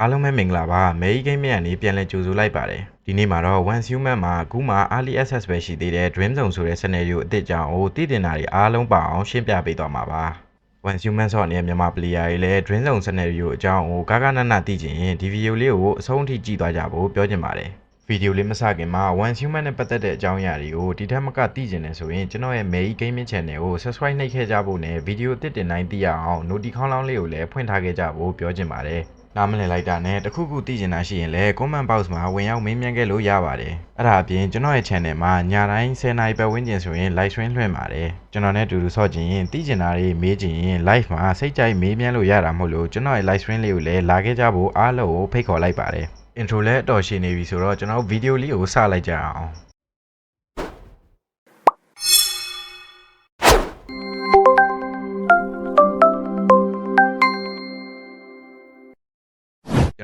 အားလုံးပဲမင်္ဂလာပါမေကြီးဂိမ်းမြန်နေပြန်လဲကြိုဆိုလိုက်ပါတယ်ဒီနေ့မှာတော့ One Human မှာအခုမှ Early Access ပဲရှိသေးတဲ့ Dream Zone ဆိုတဲ့ scenario အသစ်ကြောင့်ဟိုတည်တင်တာတွေအားလုံးပါအောင်ရှင်းပြပေးသွားမှာပါ One Human ဆိုတဲ့မြန်မာ player တွေလည်း Dream Zone scenario အကြောင်းဟိုကာကနနသိချင်ရင်ဒီ video လေးကိုအဆုံးထိကြည့်သွားကြဖို့ပြောချင်ပါတယ်ဗီဒီယိုလေးမစခင်မှာ One Human နဲ့ပတ်သက်တဲ့အကြောင်းအရာတွေကိုဒီထက်မကသိချင်တယ်ဆိုရင်ကျွန်တော်ရဲ့ May Gaming Channel ကို Subscribe နှိပ်ခဲ့ကြဖို့နဲ့ဗီဒီယိုအသစ်တင်တိုင်းသိရအောင် Notification လောင်းလေးကိုလည်းဖွင့်ထားခဲ့ကြဖို့ပြောချင်ပါတယ် နားမလည်လိုက်တာနဲ့တခုခုသိချင်တာရှိရင်လည်း comment box မှာဝင်ရောက်မေးမြန်းခဲ့လို့ရပါတယ်အဲ့ဒါအပြင်ကျွန်တော်ရဲ့ channel မှာညတိုင်း10နာရီပတ်ဝန်းကျင်ဆိုရင် live stream လွှင့်ပါတယ်ကျွန်တော်နဲ့အတူတူဆော့ချင်ရင်သိချင်တာတွေမေးချင်ရင် live မှာစိတ်ကြိုက်မေးမြန်းလို့ရတာမဟုတ်လို့ကျွန်တော်ရဲ့ live stream လေးကိုလည်းလာခဲ့ကြဖို့အားလုံးကိုဖိတ်ခေါ်လိုက်ပါတယ် intro လည်းအတော်ရှည်နေပြီဆိုတော့ကျွန်တော်ဗီဒီယိုလေးကိုစလိုက်ကြအောင်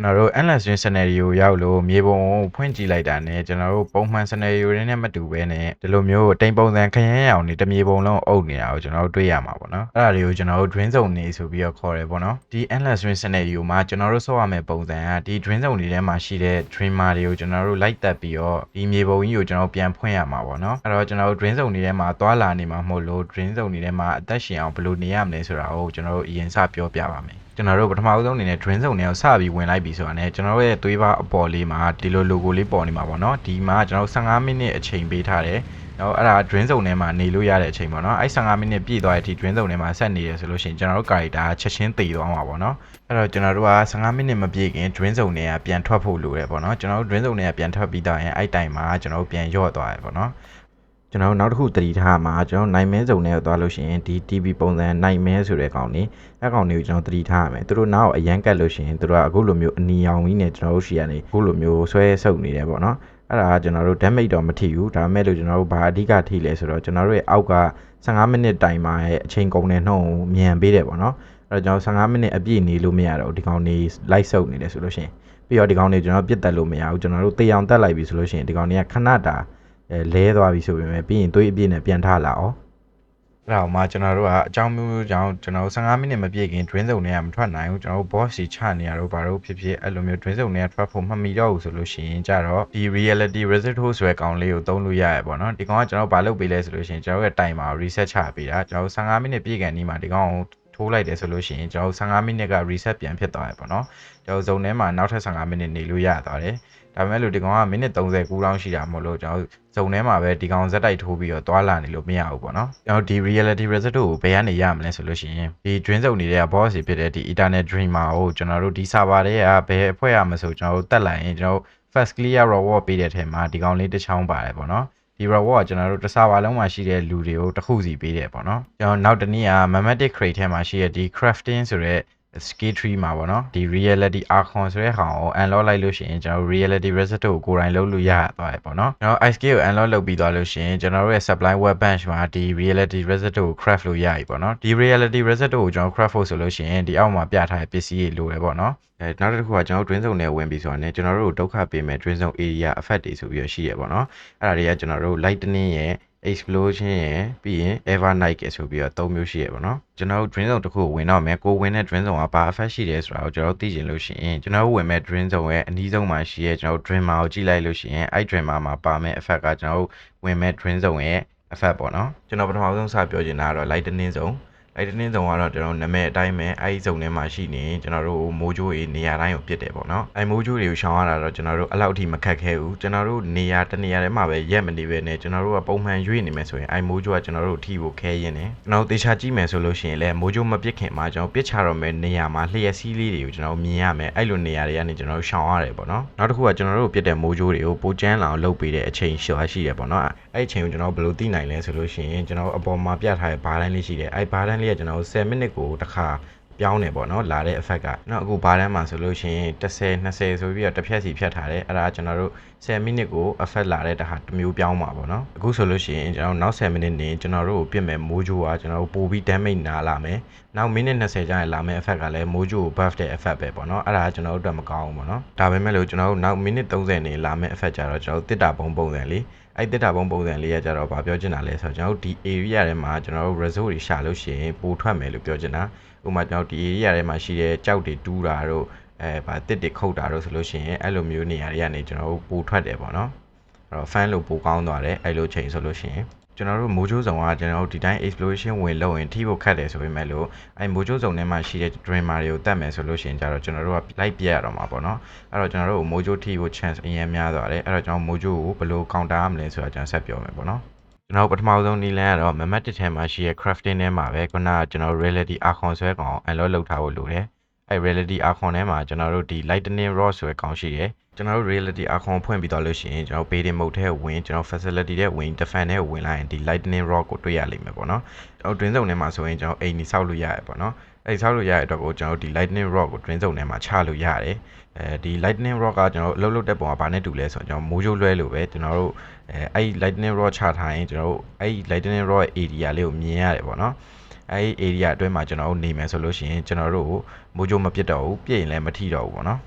ကျွန်တော်တို့ endless string scenario ရောက်လို့မြေပုံကိုဖွင့်ကြည့်လိုက်တာနဲ့ကျွန်တော်တို့ပုံမှန် scenario တွေနဲ့မတူဘဲနဲ့ဒီလိုမျိုးတိမ်ပုံစံခရမ်းရောင်နေတစ်မြေပုံလုံးအုပ်နေတာကိုကျွန်တော်တို့တွေ့ရမှာပေါ့နော်အဲ့ဒါတွေကိုကျွန်တော်တို့ drain zone နေဆိုပြီးတော့ခေါ်တယ်ပေါ့နော်ဒီ endless string scenario မှာကျွန်တော်တို့ဆော့ရမယ့်ပုံစံကဒီ drain zone တွေထဲမှာရှိတဲ့ dreamer တွေကိုကျွန်တော်တို့လိုက်တက်ပြီးတော့ဒီမြေပုံကြီးကိုကျွန်တော်ပြန်ဖွင့်ရမှာပေါ့နော်အဲ့တော့ကျွန်တော်တို့ drain zone တွေထဲမှာသွားလာနေမှာမဟုတ်လို့ drain zone တွေထဲမှာအသက်ရှင်အောင်ဘယ်လိုနေရမလဲဆိုတာကိုကျွန်တော်တို့အရင်စပြောပြပါမယ် ကျွန်တော်တို့ပထမဦးဆုံးအနေနဲ့ drain zone တွေကိုစပြီးဝင်လိုက်ပြီဆိုတာနဲ့ကျွန်တော်တို့ရဲ့သွေးပါအပေါ်လေးမှာဒီလို logo လေးပေါ်နေမှာပေါ့နော်ဒီမှာကျွန်တော်တို့15မိနစ်အချိန်ပေးထားတယ်နော်အဲ့ဒါ drain zone ထဲမှာနေလို့ရတဲ့အချိန်ပေါ့နော်အဲ့15မိနစ်ပြည့်သွားတဲ့အထိ drain zone ထဲမှာဆက်နေရဆိုလို့ရှိရင်ကျွန်တော်တို့ character ချက်ချင်းတည်သွားမှာပေါ့နော်အဲ့တော့ကျွန်တော်တို့က15မိနစ်မပြည့်ခင် drain zone တွေကပြန်ထွက်ဖို့လိုတယ်ပေါ့နော်ကျွန်တော်တို့ drain zone တွေကပြန်ထွက်ပြီးတော့ရင်အဲ့တိုင်မှာကျွန်တော်တို့ပြန်ရော့သွားတယ်ပေါ့နော် ကျွန်တော်တို့နောက်တစ်ခုတတိထားမှာကျွန်တော်နိုင်မဲစုံနဲ့သွားလို့ရှိရင်ဒီ TV ပုံစံနိုင်မဲဆိုတဲ့ကောင်နေအဲကောင်တွေကိုကျွန်တော်တတိထားရမယ်သူတို့နောက်အရန်ကတ်လို့ရှိရင်သူတို့ကအခုလိုမျိုးအနီရောင်ကြီးနဲ့ကျွန်တော်တို့ရှီကနေအခုလိုမျိုးဆွဲဆုပ်နေတယ်ပေါ့နော်အဲ့ဒါကကျွန်တော်တို့ damage တော့မထိဘူးဒါပေမဲ့လို့ကျွန်တော်တို့ဘာအဓိကထိလဲဆိုတော့ကျွန်တော်တို့ရဲ့အောက်က15မိနစ်တိုင်မှာရဲ့အချိန်ကုန်တဲ့နှုန်းကိုမြန်ပေးတယ်ပေါ့နော်အဲ့တော့ကျွန်တော်15မိနစ်အပြည့်နေလို့မရတော့ဒီကောင်နေလိုက်ဆုပ်နေတယ်ဆိုလို့ရှိရင်ပြီးတော့ဒီကောင်တွေကျွန်တော်ပြစ်တက်လို့မရဘူးကျွန်တော်တို့တေအောင်တက်လိုက်ပြီဆိုလို့ရှိရင်ဒီကောင်တွေကခဏတာအဲ လဲသွားပြီဆိုပေမဲ့ပြီးရင်သွေးအပြည့်နဲ့ပြန်ထလာအောင်အဲ့ဒါမှကျွန်တော်တို့ကအကြောင်းမျိုးမျိုးကြောင့်ကျွန်တော်တို့15မိနစ်မပြည့်ခင် drain zone တွေကမထွက်နိုင်ဘူးကျွန်တော်တို့ boss ကြီးချနေရတော့ဘာလို့ဖြစ်ဖြစ်အဲ့လိုမျိုး drain zone တွေကထွက်ဖို့မမီတော့ဘူးဆိုလို့ရှိရင်ကြတော့ဒီ reality reset tool ဆိုတဲ့ကောင်လေးကိုသုံးလို့ရရပေါ့နော်ဒီကောင်ကကျွန်တော်တို့ဘာလုပ်ပေးလဲဆိုလို့ရှိရင်ကျွန်တော်တို့ရဲ့ time မှာ reset ချပေးတာကျွန်တော်တို့15မိနစ်ပြည့်ကန်ဒီမှာဒီကောင်ကိုထိုးလိုက်တယ်ဆိုလို့ရှိရင်ကျွန်တော်တို့15မိနစ်က reset ပြန်ဖြစ်သွားတယ်ပေါ့နော်ကျွန်တော်ဇုံထဲမှာနောက်ထပ်15မိနစ်နေလို့ရသွားတယ် ဒါပေမဲ့လို့ဒီကောင်ကမိနစ်30ကူးတောင်းရှိတာမဟုတ်လို့ကျွန်တော်ဇုံထဲမှာပဲဒီကောင်ဇက်တိုက်ထိုးပြီးတော့သွားလာနေလို့မရဘူးပေါ့နော်ကျွန်တော်ဒီ reality reset ကိုဘယ်ကနေရမလဲဆိုလို့ရှိရင်ဒီ drain zone နေတဲ့ boss တွေဖြစ်တဲ့ဒီ eternal dreamer ကိုကျွန်တော်တို့ဒီ server တွေကဘယ်အဖွဲ့ရမဆိုကျွန်တော်တို့တက်လိုက်ရင်ကျွန်တော်တို့ first clear reward ပေးတဲ့ထဲမှာဒီကောင်လေးတစ်ချောင်းပါတယ်ပေါ့နော်ဒီ reward ကကျွန်တော်တို့တစ်စာပါလုံးမှာရှိတဲ့လူတွေကိုတစ်ခုစီပေးတယ်ပေါ့နော်ကျွန်တော်နောက်တစ်နည်းက magnetic crate ထဲမှာရှိတဲ့ဒီ crafting ဆိုတဲ့ skill tree မှာပေါ့နော်ဒီ reality archon ဆိုတဲ့ဟာကို unlock လိုက်လို့ရှိရင်ကျွန်တော် reality reset ကိုကိုယ်တိုင်လုပ်လို့ရသွားတယ်ပေါ့နော်ကျွန်တော် ice scale ကို unlock လုပ်ပြီးသွားလို့ရှိရင်ကျွန်တော်တို့ရဲ့ supply web bench မှာဒီ reality reset ကို craft လို့ရပြီပေါ့နော်ဒီ reality reset ကိုကျွန်တော် craft ဖို့ဆိုလို့ရှိရင်ဒီအောက်မှာပြထားတဲ့ပစ္စည်းတွေလိုတယ်ပေါ့နော်အဲနောက်တစ်ခုကကျွန်တော် drain zone နဲ့ဝင်ပြီးဆိုတာနဲ့ကျွန်တော်တို့ဒုက္ခပေးမဲ့ drain zone area effect တွေဆိုပြီးတော့ရှိရပေါ့နော်အဲ့ဒါတွေကကျွန်တော်တို့ lightning ရဲ့ explosion ရယ်ပြီးရင် ever night ကဆိုပြီးတော့သုံးမျိုးရှိရပေါ့နော်ကျွန်တော်တို့ drain zone တစ်ခုဝင်တော့မယ်ကိုဝင်တဲ့ drain zone ကဘာ effect ရှိတယ်ဆိုတာကိုကျွန်တော်တို့သိချင်လို့ရှိရင်ကျွန်တော်တို့ဝင်မဲ့ drain zone ရဲ့အနည်းဆုံးမှာရှိရဲကျွန်တော်တို့ dreamer ကိုကြည့်လိုက်လို့ရှိရင်အဲ့ dreamer မှာပါမဲ့ effect ကကျွန်တော်တို့ဝင်မဲ့ drain zone ရဲ့ effect ပေါ့နော်ကျွန်တော်ပထမဆုံးစပြောချင်တာကတော့ lightning zone အဲ့ဒီနေ့ဆုံးကတော့ကျွန်တော်နာမည်အတိုင်းပဲအဲ့ဒီဇုံထဲမှာရှိနေကျွန်တော်တို့မိုးကြိုးတွေနေရာတိုင်းကိုပြစ်တယ်ပေါ့နော်အဲ့မိုးကြိုးတွေကိုရှောင်ရတာတော့ကျွန်တော်တို့အဲ့လောက်အထိမခက်ခဲဘူးကျွန်တော်တို့နေရာတစ်နေရာထဲမှာပဲရက်မနေပဲနဲ့ကျွန်တော်တို့ကပုံမှန်ရွေ့နေမယ်ဆိုရင်အဲ့မိုးကြိုးကကျွန်တော်တို့အထိကိုခဲရင်းနေကျွန်တော်တို့တေချာကြည့်မယ်ဆိုလို့ရှိရင်လည်းမိုးကြိုးမပြစ်ခင်မှာကျွန်တော်ပြစ်ချတော့မယ်နေရာမှာလျှက်စီးလေးတွေကိုကျွန်တော်မြင်ရမယ်အဲ့လိုနေရာတွေကနေကျွန်တော်တို့ရှောင်ရတယ်ပေါ့နော်နောက်တစ်ခုကကျွန်တော်တို့ပြစ်တဲ့မိုးကြိုးတွေကိုပိုကျန်းလာအောင်လုပ်ပေးတဲ့အချိန်ရှောရှိရပေါ့နော် အဲ့အချိန်ကိုကျွန်တော်ဘယ်လိုသိနိုင်လဲဆိုလို့ရှိရင်ကျွန်တော်အပေါ်မှာပြထားတဲ့ဘားတန်းလေးရှိတယ်အဲ့ဘားတန်းလေးကကျွန်တော်10မိနစ်ကိုတစ်ခါပြောင်းနေပေါ့နော်လာတဲ့ effect ကနော်အခုဘားတန်းမှာဆိုလို့ရှိရင်10 20ဆိုပြီးတော့တစ်ဖြက်စီဖြတ်ထားတယ်အဲ့ဒါကျွန်တော်တို့ 10မိနစ်ကို effect လာတဲ့တခါတစ်မျိုးပြောင်းပါပေါ့နော်အခုဆိုလို့ရှိရင်ကျွန်တော်နောက်10မိနစ်နေကျွန်တော်တို့ကိုပြစ်မဲ့မိုးကြိုးကကျွန်တော်တို့ပို့ပြီး damage နာလာမယ်နောက်မိနစ်20ကျရင်လာမယ့် effect ကလည်းမိုးကြိုးကို buff တဲ့ effect ပဲပေါ့နော်အဲ့ဒါကကျွန်တော်တို့အတွက်မကောင်းဘူးပေါ့နော်ဒါပေမဲ့လို့ကျွန်တော်တို့နောက်မိနစ်30နေလာမယ့် effect ကြတော့ကျွန်တော်တို့တစ်တာပုံပုံစံလေးအဲ့တစ်တာပုံပုံစံလေးကကြတော့ဗာပြောချင်တာလဲဆိုတော့ကျွန်တော်တို့ဒီ area ထဲမှာကျွန်တော်တို့ result တွေရှာလို့ရှိရင်ပိုထွက်မယ်လို့ပြောချင်တာဥပမာကျွန်တော်ဒီ area ထဲမှာရှိတဲ့ကြောက်တွေတူးတာတို့ အဲဗာတစ်တစ်ခုတ်တာတော့ဆိုလို့ရှိရင်အဲ့လိုမျိုးနေရာတွေကနေကျွန်တော်တို့ပိုထွက်တယ်ပေါ့နော်အဲ့တော့ fan လို့ပိုကောင်းသွားတယ်အဲ့လိုချိန်ဆိုလို့ရှိရင်ကျွန်တော်တို့မိုးချိုးဆောင်ကကျွန်တော်တို့ဒီတိုင်း exploration ဝင်လုပ်ရင်ထိဖို့ခတ်တယ်ဆိုပေမဲ့လို့အဲမိုးချိုးဆောင်ထဲမှာရှိတဲ့ dreamer တွေကိုတတ်မယ်ဆိုလို့ရှိရင်ကြတော့ကျွန်တော်တို့ကလိုက်ပြရတော့မှာပေါ့နော်အဲ့တော့ကျွန်တော်တို့မိုးချိုးထိဖို့ chance အရင်များသွားတယ်အဲ့တော့ကျွန်တော်မိုးချိုးကိုဘယ်လို counter ရမလဲဆိုတာကျွန်တော်ဆက်ပြောမယ်ပေါ့နော်ကျွန်တော်ပထမဆုံးနည်းလမ်းကတော့ map တစ်ထဲမှာရှိတဲ့ crafting ထဲမှာပဲခုနကကျွန်တော် reality icon ဆွဲကောင် unlock လုပ်ထားဖို့လိုတယ် အဲ reality icon ထဲမှာကျွန်တော်တို့ဒီ lightning rod ဆိုတဲ့ကောင်ရှိတယ်ကျွန်တော်တို့ reality icon ဖွင့်ပြီးတော့လို့ရှိရင်ကျွန်တော် payday mode ထဲဝင်ကျွန်တော် facility ထဲဝင် defend ထဲဝင်လိုက်ရင်ဒီ lightning rod ကိုတွေ့ရလိမ့်မယ်ပေါ့နော်ကျွန်တော် twin zone ထဲမှာဆိုရင်ကျွန်တော်အိမ်ကြီးဆောက်လို့ရတယ်ပေါ့နော်အဲ့ဆောက်လို့ရတဲ့အတွက်ကိုကျွန်တော်ဒီ lightning rod ကို twin zone ထဲမှာချလို့ရတယ်အဲဒီ lightning rod ကကျွန်တော်အလုပ်လုပ်တဲ့ပုံကဘာနဲ့တူလဲဆိုတော့ကျွန်တော်မိုးရိုးလွဲလို့ပဲကျွန်တော်တို့အဲအဲ့ lightning rod ချထားရင်ကျွန်တော်တို့အဲ့ lightning rod ရဲ့ area လေးကိုမြင်ရတယ်ပေါ့နော် အဲ့ဒီ area အတွင်းမှာကျွန်တော်တို့နေမယ်ဆိုလို့ရှိရင်ကျွန်တော်တို့မိုးကြိုးမပြတ်တော့ဘူးပြည့်ရင်လည်းမထိတော့ဘူးပေါ့နော်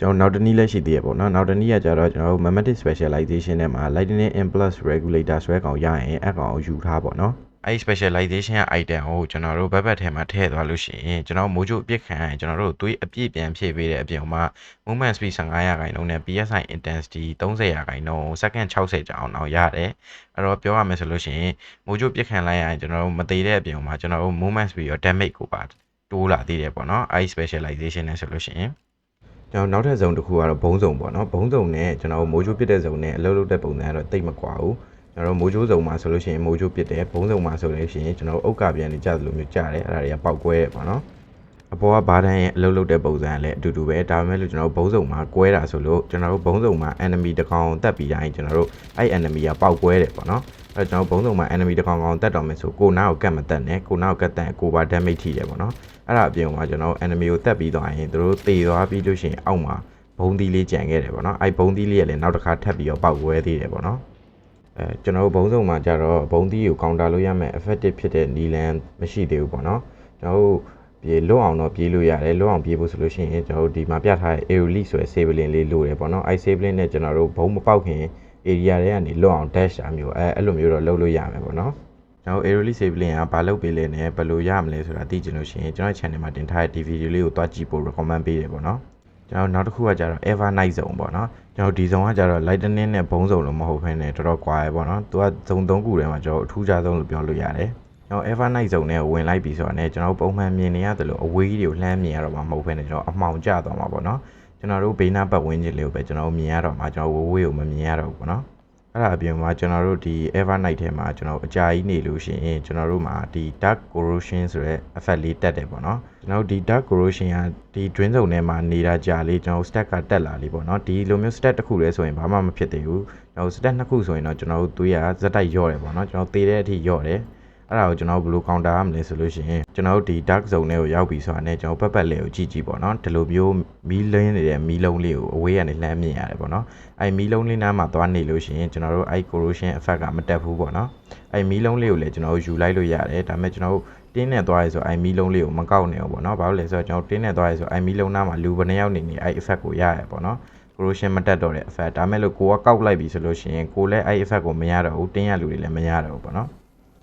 ကျွန်တော်နောက်တနည်းလည်းရှိသေးရပေါ့နော်နောက်တနည်းကကြတော့ကျွန်တော်တို့ magnetic specialization ထဲမှာ lightning impulse regulator ဆွဲကောင်ရရင်အကောင်ကိုယူထားပေါ့နော် အဲ့ဒီ specialization ရဲ့ item ကိုကျွန်တော်တို့ဘက်ဘက်ထဲမှာထည့်သွားလို့ရှိရင်ကျွန်တော်မိုးကြိုးအပြစ်ခံရင်ကျွန်တော်တို့သွေးအပြည့်ပြန်ဖြည့်ပေးတဲ့အပြင်မှာ movement speed 15ရာခိုင်နှုန်းနဲ့ PSI intensity 30ရာခိုင်နှုန်း second 60ကြာအောင်တော့ရတယ်အဲ့တော့ပြောရမယ်ဆိုလို့ရှိရင်မိုးကြိုးပြစ်ခံလိုက်ရရင်ကျွန်တော်တို့မသေးတဲ့အပြင်မှာကျွန်တော်တို့ movement speed ရော damage ကိုပါတိုးလာသေးတယ်ပေါ့နော်အဲ့ဒီ specialization နဲ့ဆိုလို့ရှိရင်ကျွန်တော်နောက်ထပ်ဇုံတစ်ခုကတော့ဘုံဇုံပေါ့နော်ဘုံဇုံနဲ့ကျွန်တော်မိုးကြိုးပြစ်တဲ့ဇုံနဲ့အလုပ်လုပ်တဲ့ပုံစံကတော့တိတ်မကွာဘူး ကျွန်တော်မိုးကြိုးစုံမှာဆိုလို့ရှိရင်မိုးကြိုးပစ်တယ်ဘုံစုံမှာဆိုလို့ရှိရင်ကျွန်တော်အုတ်ကပြန်နေကြသလိုမျိုးကြားတယ်အဲ့ဒါတွေကပောက်ကွဲတယ်ပေါ့နော်အပေါ်ကဘာတန်းရဲ့အလုပ်လုပ်တဲ့ပုံစံလည်းအတူတူပဲဒါပေမဲ့လို့ကျွန်တော်ဘုံစုံမှာကွဲတာဆိုလို့ကျွန်တော်တို့ဘုံစုံမှာ enemy တစ်ကောင်တက်ပြီးတိုင်းကျွန်တော်တို့အဲ့ enemy ကပောက်ကွဲတယ်ပေါ့နော်အဲ့တော့ကျွန်တော်ဘုံစုံမှာ enemy တစ်ကောင်ကောင်တက်တော်မယ်ဆိုကိုနားကိုကတ်မတက်နဲ့ကိုနားကိုကတ်တန်ကိုပါ damage ထိတယ်ပေါ့နော်အဲ့ဒါအပြင်မှာကျွန်တော် enemy ကိုတက်ပြီးသွားရင်သူတို့တေသွားပြီးလို့ရှိရင်အောက်မှာဘုံသီးလေးကြံခဲ့တယ်ပေါ့နော်အဲ့ဘုံသီးလေးကလည်းနောက်တစ်ခါထပ်ပြီးတော့ပောက်ကွဲသေးတယ်ပေါ့နော် အဲကျွန်တော်တို့ဘုံစုံမှာကြတော့ဘုံသီးကိုကောင်တာလို့ရမယ် effective ဖြစ်တဲ့နီလန်မရှိသေးဘူးပေါ့နော်ကျွန်တော်တို့ပြေလွတ်အောင်တော့ပြေးလို့ရတယ်လွတ်အောင်ပြေးဖို့ဆိုလို့ရှိရင်ကျွန်တော်တို့ဒီမှာပြထားတဲ့ aerolite ဆိုတဲ့ sabeling လေးလိုတယ်ပေါ့နော်အဲ sabeling နဲ့ကျွန်တော်တို့ဘုံမပေါက်ခင် area တွေကနေလွတ်အောင် dash တာမျိုးအဲအဲ့လိုမျိုးတော့လုပ်လို့ရမယ်ပေါ့နော်ကျွန်တော် aerolite sabeling ကဘာလုပ်ပေးလဲနဲ့ဘယ်လိုရမလဲဆိုတာသိချင်လို့ရှိရင်ကျွန်တော် channel မှာတင်ထားတဲ့ဒီ video လေးကိုတွားကြည့်ဖို့ recommend ပေးတယ်ပေါ့နော် ကျွန်တော်နောက်တစ်ခုကကြတော့ ever night zone ပေါ့နော်ကျွန်တော်ဒီဇုံကကြတော့ lightning နဲ့ဘုံဇုံလို့မဟုတ်ဘဲနဲ့တော်တော်ကွာရယ်ပေါ့နော်သူကဇုံ၃ခုထဲမှာကျွန်တော်အထူးခြားဆုံးလို့ပြောလို့ရတယ်ကျွန်တော် ever night zone နဲ့ဝင်လိုက်ပြီဆိုတာနဲ့ကျွန်တော်ပုံမှန်မြင်နေရတယ်လို့အဝေးကြီးတွေကိုလှမ်းမြင်ရတော့မှာမဟုတ်ဘဲနဲ့ကျွန်တော်အမှောင်ကျသွားမှာပေါ့နော်ကျွန်တော်တို့ဘေးနားပတ်ဝန်းကျင်လေးကိုပဲကျွန်တော်မြင်ရတော့မှာကျွန်တော်ဝေးဝေးကိုမမြင်ရတော့ဘူးပေါ့နော် အဲ့ဒါအပြင်မှာကျွန်တော်တို့ဒီ ever night ထဲမှာကျွန်တော်အကြာကြီးနေလို့ရှိရင်ကျွန်တော်တို့မှာဒီ dark corrosion ဆိုတဲ့ effect လေးတက်တယ်ပေါ့နော်ကျွန်တော်တို့ဒီ dark corrosion ကဒီ drain zone ထဲမှာနေတာကြာလေးကျွန်တော် stack ကတက်လာလေးပေါ့နော်ဒီလိုမျိုး stack တစ်ခုလဲဆိုရင်ဘာမှမဖြစ်သေးဘူးကျွန်တော် stack နှစ်ခုဆိုရင်တော့ကျွန်တော်တို့သွေးရဇက်တိုက်ရော့တယ်ပေါ့နော်ကျွန်တော်သေတဲ့အထိရော့တယ် အဲ့ဒါကိုကျွန်တော်ဘယ်လို counter ရမလဲဆိုလို့ရှိရင်ကျွန်တော်တို့ဒီ dark zone ထဲကိုရောက်ပြီဆိုတာနဲ့ကျွန်တော်ပတ်ပတ်လေးကိုကြည့်ကြည့်ပေါ့နော်ဒီလိုမျိုးမီးလင်းနေတဲ့မီးလုံးလေးကိုအဝေးကနေလှမ်းမြင်ရတယ်ပေါ့နော်အဲ့မီးလုံးလေးနားမှာသွားနေလို့ရှိရင်ကျွန်တော်တို့အဲ့ corrosion effect ကမတက်ဘူးပေါ့နော်အဲ့မီးလုံးလေးကိုလည်းကျွန်တော်တို့ယူလိုက်လို့ရတယ်ဒါပေမဲ့ကျွန်တော်တို့တင်းနဲ့သွားရဲဆိုအဲ့မီးလုံးလေးကိုမကောက်နေဘူးပေါ့နော်ဘာလို့လဲဆိုတော့ကျွန်တော်တင်းနဲ့သွားရဲဆိုအဲ့မီးလုံးနားမှာလူဘယ်နှယောက်နေနေအဲ့ effect ကိုရရပေါ့နော် corrosion မတက်တော့တဲ့ effect ဒါမဲ့လို့ကိုကကောက်လိုက်ပြီဆိုလို့ရှိရင်ကိုလည်းအဲ့ effect ကိုမရတော့ဘူးတင်းရလူတွေလည်းမရတော့ဘူးပေါ့နော်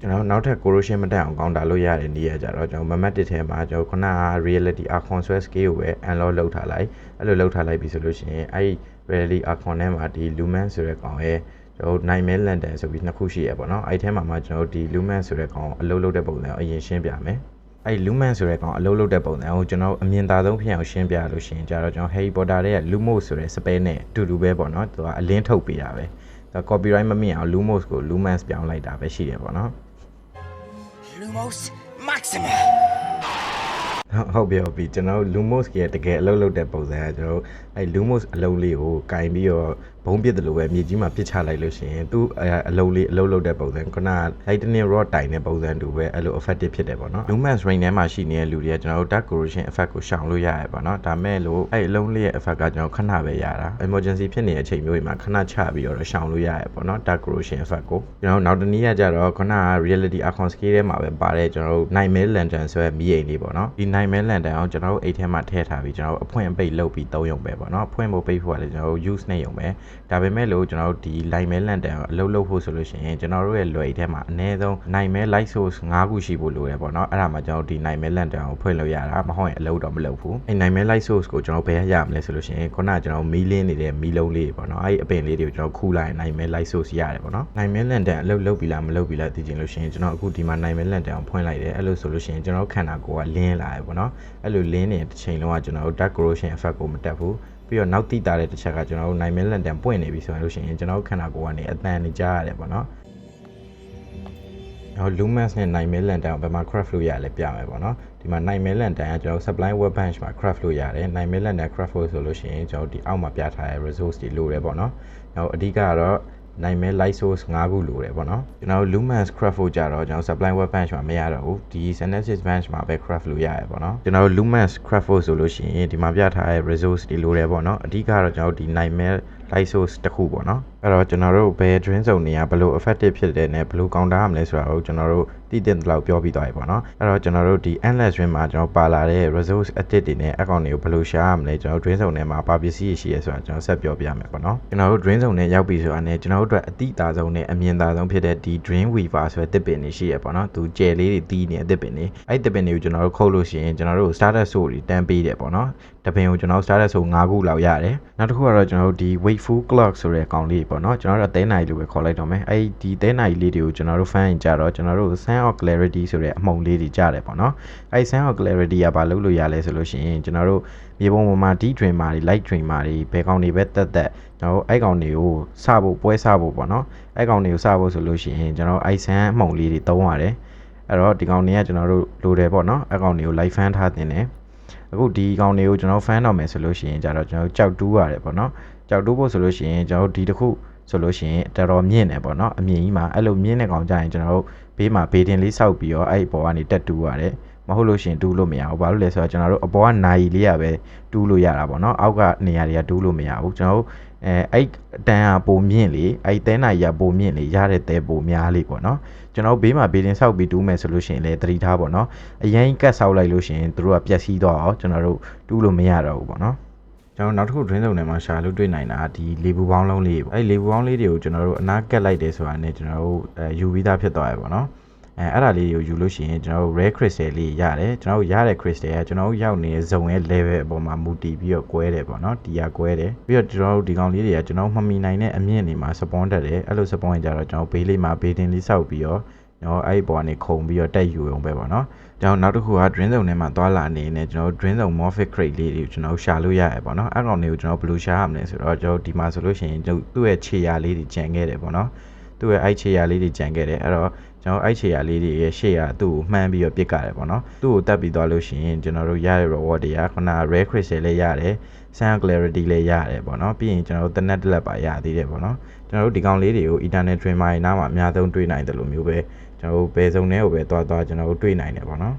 ကျွန်တော်နောက်ထပ် corrosion မတက်အောင်ကောင်းတာလို့ရတဲ့နေရာကြတော့ကျွန်တော် map တစ်ထဲမှာကျွန်တော်ခုနက reality icon ဆွဲ scale ကိုပဲ unlock လုပ်ထားလိုက်အဲ့လိုလုပ်ထားလိုက်ပြီဆိုလို့ရှိရင်အဲ့ reality icon ထဲမှာဒီ lumen ဆိုတဲ့ကောင်ရဲ့ကျွန်တော် nightmare lantern ဆိုပြီးနှစ်ခုရှိရပေါ့နော်အဲ့ထဲမှာမှကျွန်တော်ဒီ lumen ဆိုတဲ့ကောင်အလုပ်လုပ်တဲ့ပုံစံကိုအရင်ရှင်းပြမယ်အဲ့ lumen ဆိုတဲ့ကောင်အလုပ်လုပ်တဲ့ပုံစံကိုကျွန်တော်အမြင်သာဆုံးဖြစ်အောင်ရှင်းပြလို့ရှိရင်ကြတော့ကျွန်တော် Harry Potter ရဲ့ Lumos ဆိုတဲ့ spell နဲ့အတူတူပဲပေါ့နော်သူကအလင်းထုတ်ပေးတာပဲဒါ copyright မမြင်အောင် Lumos ကို Lumens ပြောင်းလိုက်တာပဲရှိတယ်ပေါ့နော် Lumos Maxima. ဟုတ်ပြီဟုတ်ပြီကျွန်တော်တို့ Lumos ရဲ့တကယ်အလုပ်လုပ်တဲ့ပုံစံကကျွန်တော်တို့အဲ Lumos အလုံးလေးကိုကင်ပြီးတော့ ဘုံပစ်တယ်လို့ပဲမြေကြီးမှာပစ်ချလိုက်လို့ရှိရင်သူ့အလုံးလေးအလုပ်လုပ်တဲ့ပုံစံခုနက Lightning Rod တိုင်တဲ့ပုံစံတူပဲအဲ့လို effective ဖြစ်တယ်ပေါ့နော် Lumens range ထဲမှာရှိနေတဲ့လူတွေကကျွန်တော်တို့ dark corrosion effect ကိုရှောင်လို့ရတယ်ပေါ့နော်ဒါမဲ့လို့အဲ့အလုံးလေးရဲ့ effect ကကျွန်တော်ခဏပဲရတာ emergency ဖြစ်နေတဲ့အချိန်မျိုးတွေမှာခဏချပြီးတော့ရှောင်လို့ရတယ်ပေါ့နော် dark corrosion effect ကိုကျွန်တော်နောက်တနည်းကကြတော့ခုနက reality icon scale ထဲမှာပဲပါတယ်ကျွန်တော်တို့ nightmare lantern ဆိုတဲ့မီးအိမ်လေးပေါ့နော်ဒီ nightmare lantern အောင်ကျွန်တော်တို့အိတ်ထဲမှာထည့်ထားပြီးကျွန်တော်တို့အဖွင့်အပိတ်လုပ်ပြီးသုံးရုံပဲပေါ့နော်အဖွင့်ဖို့ပိတ်ဖို့ကလည်းကျွန်တော်တို့ use နဲ့ရုံပဲဒါပေမဲ့လို့ကျွန်တော်တို့ဒီ line mail လန်တန်ကိုအလုပ်လုပ်ဖို့ဆိုလို့ရှိရင်ကျွန်တော်တို့ရဲ့လွယ်ထဲမှာအနည်းဆုံး line mail light source 5ခုရှိဖို့လိုတယ်ပေါ့နော်အဲ့ဒါမှကျွန်တော်တို့ဒီ line mail လန်တန်ကိုဖွင့်လို့ရတာမဟုတ်ရင်အလုပ်တော့မလုပ်ဘူးအဲ့ line mail light source ကိုကျွန်တော်ဘယ်ရရမလဲဆိုလို့ရှိရင်ခုနကကျွန်တော်မီးလင်းနေတဲ့မီးလုံးလေးပေါ့နော်အဲ့ဒီအပင်လေးတွေကိုကျွန်တော်ခူးလိုက်ရင် line mail light source ရတယ်ပေါ့နော် line mail လန်တန်အလုပ်လုပ်ပြီလားမလုပ်ပြီလားသိချင်လို့ရှိရင်ကျွန်တော်အခုဒီမှာ line mail လန်တန်ကိုဖွင့်လိုက်တယ်အဲ့လိုဆိုလို့ရှိရင်ကျွန်တော်ခန္ဓာကိုယ်ကလင်းလာတယ်ပေါ့နော်အဲ့လိုလင်းနေတဲ့တစ်ချိန်လုံးကကျွန်တော်တို့ dark corrosion effect ကိုမတက်ဘူး ပြီးတော့နောက်တိတာတဲ့တစ်ချက်ကကျွန်တော်တို့နိုင်မဲလန်တန်ပွင့်နေပြီဆိုရင်လို့ရှိရင်ကျွန်တော်တို့ခန္ဓာကိုယ်ကနေအတန်နေကြရတယ်ပေါ့နော်ကျွန်တော် Lumens နဲ့နိုင်မဲလန်တန်ကိုဘယ်မှာ craft လုပ်ရလဲပြမယ်ပေါ့နော်ဒီမှာနိုင်မဲလန်တန်ကကျွန်တော် supply web bench မှာ craft လုပ်ရတယ်နိုင်မဲလန်တန် craft ဖို့ဆိုလို့ရှိရင်ကျွန်တော်ဒီအောက်မှာပြထားတဲ့ resource တွေလိုတယ်ပေါ့နော်နောက်အဓိကကတော့ နိုင်မဲ light source 5ခုလိုတယ်ပေါ့နော်ကျွန်တော် Lumens craft ဖို့ကြတော့ကျွန်တော် supply web bench မှာမရတော့ဘူးဒီ Synesys bench မှာပဲ craft လို့ရတယ်ပေါ့နော်ကျွန်တော် Lumens craft ဖို့ဆိုလို့ရှိရင်ဒီမှာပြထားတဲ့ resource တွေလိုတယ်ပေါ့နော်အဓိကတော့ကျွန်တော်ဒီနိုင်မဲ light source တစ်ခုပေါ့နော် အဲ့တော့ကျွန်တော်တို့ဘယ် drain zone တွေကဘယ်လို effective ဖြစ်တယ်နဲ့ဘယ်လို counter ရမလဲဆိုတာကိုကျွန်တော်တို့တည်တင်တဲ့လောက်ပြောပြီးသွားပြီပေါ့နော်အဲ့တော့ကျွန်တော်တို့ဒီ endless drain မှာကျွန်တော်ပါလာတဲ့ resource edit တွေနဲ့ account တွေကိုဘယ်လိုရှာရမလဲကျွန်တော် drain zone ထဲမှာပါပစ္စည်းရှိရဲဆိုတာကျွန်တော်ဆက်ပြောပြမယ်ပေါ့နော်ကျွန်တော်တို့ drain zone နဲ့ရောက်ပြီဆိုတာနဲ့ကျွန်တော်တို့အတွက်အတိအသာဆုံးနဲ့အမြင်သာဆုံးဖြစ်တဲ့ဒီ drain weaver ဆိုတဲ့တစ်ပင်တွေရှိရပေါ့နော်သူကျယ်လေးတွေတီးနေတဲ့တစ်ပင်တွေအဲ့ဒီတစ်ပင်တွေကိုကျွန်တော်တို့ခုတ်လို့ရှိရင်ကျွန်တော်တို့ starter soul တွေတန်းပေးတယ်ပေါ့နော်တပင်ကိုကျွန်တော် starter soul 5ခုလောက်ရတယ်နောက်တစ်ခုကတော့ကျွန်တော်တို့ဒီ wakeful clock ဆိုတဲ့ကောင်လေးပေါ့နော်ကျွန်တော်တို့အသေးနိုင်လို့ပဲခေါ်လိုက်တော့မယ်အဲ့ဒီသေးနိုင်လေးတွေကိုကျွန်တော်တို့ fan ကြတော့ကျွန်တော်တို့ sun of clarity ဆိုတဲ့အမှုံလေးတွေကြတယ်ပေါ့နော်အဲ့ sun of clarity ကဘာလုပ်လို့ရလဲဆိုလို့ရှိရင်ကျွန်တော်တို့မြေပုံပေါ်မှာ deep drain မှာတွေ light drain မှာတွေဘယ်ကောင်တွေပဲတက်တက်ကျွန်တော်တို့အဲ့ကောင်တွေကိုစဖို့ပွဲစဖို့ပေါ့နော်အဲ့ကောင်တွေကိုစဖို့ဆိုလို့ရှိရင်ကျွန်တော်အဲ့ sun အမှုံလေးတွေသုံးရတယ်အဲ့တော့ဒီကောင်တွေကကျွန်တော်တို့လိုတယ်ပေါ့နော်အဲ့ကောင်တွေကို light fan ထားတင်တယ်အခုဒီကောင်တွေကိုကျွန်တော်ဖန်တော့မယ်ဆိုလို့ရှိရင်ကြတော့ကျွန်တော်ကြောက်တူးရတယ်ပေါ့နော် ကြောက်တူးဖို့ဆိုလို့ရှိရင်ကျွန်တော်ဒီတစ်ခုဆိုလို့ရှိရင်တော်တော်မြင့်တယ်ပေါ့နော်အမြင့်ကြီးမှာအဲ့လိုမြင့်တဲ့ကောင်ကြရင်ကျွန်တော်တို့ဘေးမှာဘေးတင်လေးစောက်ပြီးတော့အဲ့ပေါ်ကနေတက်တူးရတယ်မဟုတ်လို့ရှိရင်တူးလို့မရဘူးဘာလို့လဲဆိုတော့ကျွန်တော်တို့အပေါ်ကနိုင်လေးရပဲတူးလို့ရတာပေါ့နော်အောက်ကနေရာတွေကတူးလို့မရဘူးကျွန်တော်တို့အဲအဲ့တန်းကပုံမြင့်လေအဲ့တဲနိုင်ရပုံမြင့်လေရတဲ့တဲပုံများလေးပေါ့နော်ကျွန်တော်ဘေးမှာဘေးတင်ဆောက်ပြီးတူးမယ်ဆိုလို့ရှိရင်လည်းသတိထားပေါ့နော်အရင်ကတ်ဆောက်လိုက်လို့ရှိရင်တို့ကပျက်စီးတော့အောင်ကျွန်တော်တို့တူးလို့မရတော့ဘူးပေါ့နော် ကျွန်တော်နောက်တစ်ခု drain zone ထဲမှာရှာလို့တွေ့နိုင်တာဒီလေဘူးပေါင်းလုံးလေးပေါ့အဲ့လေဘူးပေါင်းလေးတွေကိုကျွန်တော်တို့အနာကက်လိုက်တယ်ဆိုတာနဲ့ကျွန်တော်တို့အဲယူပြီးသားဖြစ်သွားရပါတော့အဲအဲ့ဒါလေးတွေကိုယူလို့ရှိရင်ကျွန်တော်တို့ rare crystal လေးရတယ်ကျွန်တော်တို့ရတဲ့ crystal ကကျွန်တော်တို့ရောက်နေတဲ့ zone ရဲ့ level အပေါ်မှာမူတည်ပြီးတော့ကွဲတယ်ပေါ့နော်ဒီဟာကွဲတယ်ပြီးတော့ကျွန်တော်တို့ဒီကောင်လေးတွေကကျွန်တော်မမီနိုင်တဲ့အမြင့်နေမှာ spawn တက်တယ်အဲ့လို spawn ကြတော့ကျွန်တော်ဘေးလေးမှာဘေးတင်လေးစောက်ပြီးတော့ကျွန်တော်အဲ့ဒီပေါ်ကနေခုံပြီးတော့တက်ယူအောင်ပဲပေါ့နော် ကျွန်တော်နောက်တစ်ခုက drain zone ထဲမှာသွားလာနေနေကျွန်တော် drain zone morphic crate လေးတွေကိုကျွန်တော်ရှာလို့ရရပေါ့နော်အဲ့ကောင်တွေကိုကျွန်တော်ဘယ်လိုရှာရမလဲဆိုတော့ကျွန်တော်ဒီမှာဆိုလို့ရှိရင်သူ့ရဲ့ခြေရာလေးတွေကြံခဲ့တယ်ပေါ့နော်သူ့ရဲ့အဲ့ခြေရာလေးတွေကြံခဲ့တယ်အဲ့တော့ကျွန်တော်အဲ့ခြေရာလေးတွေရဲ့ရှေ့ကသူ့ကိုမှန်းပြီးတော့ပြစ်ကြတယ်ပေါ့နော်သူ့ကိုတက်ပြီးသွားလို့ရှိရင်ကျွန်တော်တို့ရတဲ့ reward တွေကခုန rare crystal လည်းရတယ် sun clarity လည်းရတယ်ပေါ့နော်ပြီးရင်ကျွန်တော်တို့ tenet လက်ပါရသေးတယ်ပေါ့နော်ကျွန်တော်တို့ဒီကောင်လေးတွေကို eternal dream မှာနားမှာအများဆုံးတွေ့နိုင်တယ်လို့မျိုးပဲ ကျွန်တော်တို့ဘယ်စုံနဲ့ကိုပဲသွားသွားကျွန်တော်တို့တွေ့နိုင်တယ်ပေါ့နော်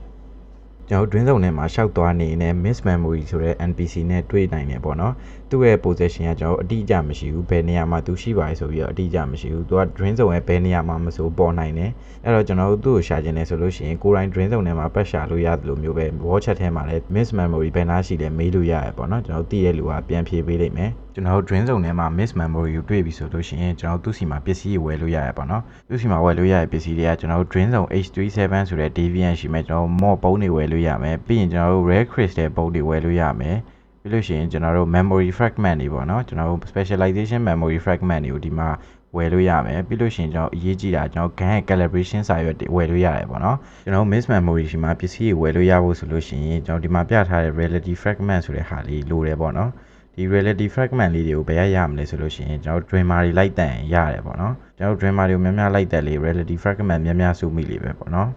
ကျွန်တော် drain zone ထဲမှာရှောက်သွားနေနေ miss memory ဆိုတဲ့ NPC နဲ့တွေ့နိုင်တယ်ပေါ့နော် သူ့ရဲ့ position ကကျွန်တော်အတိအကျမရှိဘူးဘယ်နေရာမှာသူရှိပါလဲဆိုပြီးတော့အတိအကျမရှိဘူးသူက drain zone ရဲ့ဘယ်နေရာမှာမဆိုပေါ်နိုင်တယ်အဲ့တော့ကျွန်တော်တို့သူ့ကိုရှာခြင်းလဲဆိုလို့ရှိရင်ကိုယ်တိုင် drain zone ထဲမှာပတ်ရှာလို့ရတယ်လို့မျိုးပဲ watch chat ထဲမှာလည်း miss memory ဘယ်နာရှိလဲမေးလို့ရတယ်ပေါ့နော်ကျွန်တော်သိတဲ့လူကပြန်ဖြေပေးလိမ့်မယ်ကျွန်တော်တို့ drain zone ထဲမှာ miss memory ကိုတွေ့ပြီဆိုလို့ရှိရင်ကျွန်တော်တို့သူ့စီမှာပစ္စည်းတွေဝယ်လို့ရတယ်ပေါ့နော်သူ့စီမှာဝယ်လို့ရတဲ့ပစ္စည်းတွေကကျွန်တော်တို့ drain zone H37 ဆိုတဲ့ deviant ရှိမယ်ကျွန်တော် mod ပုံးတွေဝယ်လို့ရမယ်ပြီးရင်ကျွန်တော်တို့ rare crystal ပုံးတွေဝယ်လို့ရမယ် ပြီးလို့ရှိရင်ကျွန်တော်တို့ memory fragment တွေပေါ့နော်ကျွန်တော်တို့ specialization memory fragment တွေကိုဒီမှာဝယ်လို့ရမယ်ပြီးလို့ရှိရင်ကျွန်တော်အရေးကြီးတာကျွန်တော် GAN ရဲ့ calibration စာရွက်တွေဝယ်လို့ရတယ်ပေါ့နော်ကျွန်တော် miss memory ရှိမှာပစ္စည်းတွေဝယ်လို့ရဖို့ဆိုလို့ရှိရင်ကျွန်တော်ဒီမှာပြထားတဲ့ reality fragment ဆိုတဲ့ဟာလေးလိုတယ်ပေါ့နော်ဒီ reality fragment လေးတွေကိုဘယ်ရရမလဲဆိုလို့ရှိရင်ကျွန်တော် dreamer တွေလိုက်တန်ရတယ်ပေါ့နော်ကျွန်တော် dreamer တွေကိုများများလိုက်တက်လေ reality fragment များများစုမိလေပဲပေါ့နော်